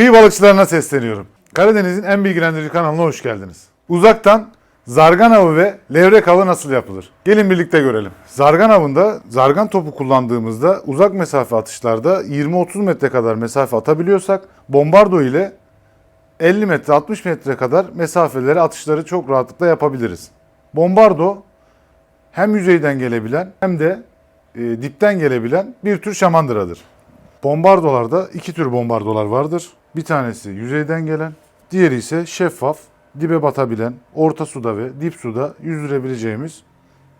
Kıyı balıkçılarına sesleniyorum. Karadeniz'in en bilgilendirici kanalına hoş geldiniz. Uzaktan zargan avı ve levrek avı nasıl yapılır? Gelin birlikte görelim. Zargan avında zargan topu kullandığımızda uzak mesafe atışlarda 20-30 metre kadar mesafe atabiliyorsak bombardo ile 50 metre 60 metre kadar mesafeleri atışları çok rahatlıkla yapabiliriz. Bombardo hem yüzeyden gelebilen hem de e, dipten gelebilen bir tür şamandıradır. Bombardolarda iki tür bombardolar vardır. Bir tanesi yüzeyden gelen, diğeri ise şeffaf, dibe batabilen, orta suda ve dip suda yüzdürebileceğimiz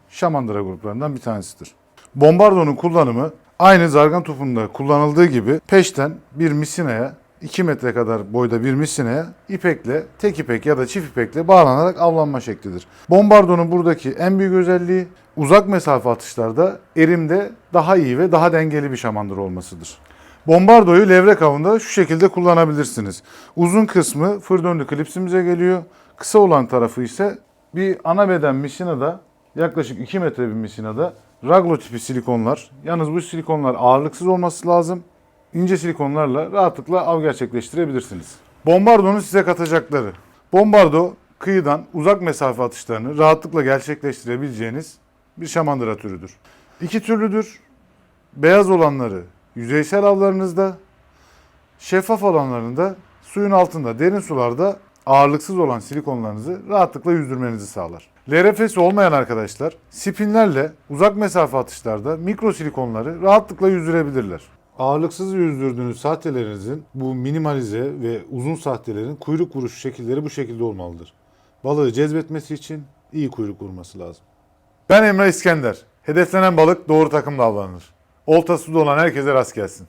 şamandıra gruplarından bir tanesidir. Bombardonun kullanımı aynı zargan topunda kullanıldığı gibi peşten bir misinaya 2 metre kadar boyda bir misinaya ipekle, tek ipek ya da çift ipekle bağlanarak avlanma şeklidir. Bombardonun buradaki en büyük özelliği uzak mesafe atışlarda erimde daha iyi ve daha dengeli bir şamandır olmasıdır. Bombardoyu levrek avında şu şekilde kullanabilirsiniz. Uzun kısmı fır klipsimize geliyor. Kısa olan tarafı ise bir ana beden misinada yaklaşık 2 metre bir misinada raglo tipi silikonlar. Yalnız bu silikonlar ağırlıksız olması lazım. İnce silikonlarla rahatlıkla av gerçekleştirebilirsiniz. Bombardonun size katacakları. Bombardo kıyıdan uzak mesafe atışlarını rahatlıkla gerçekleştirebileceğiniz bir şamandıra türüdür. İki türlüdür. Beyaz olanları yüzeysel avlarınızda, şeffaf olanlarında suyun altında, derin sularda ağırlıksız olan silikonlarınızı rahatlıkla yüzdürmenizi sağlar. LRF'si olmayan arkadaşlar spinlerle uzak mesafe atışlarda mikro silikonları rahatlıkla yüzdürebilirler. Ağırlıksız yüzdürdüğünüz sahtelerinizin bu minimalize ve uzun sahtelerin kuyruk vuruş şekilleri bu şekilde olmalıdır. Balığı cezbetmesi için iyi kuyruk vurması lazım. Ben Emre İskender. Hedeflenen balık doğru takımla avlanır. Oltası olan herkese rast gelsin.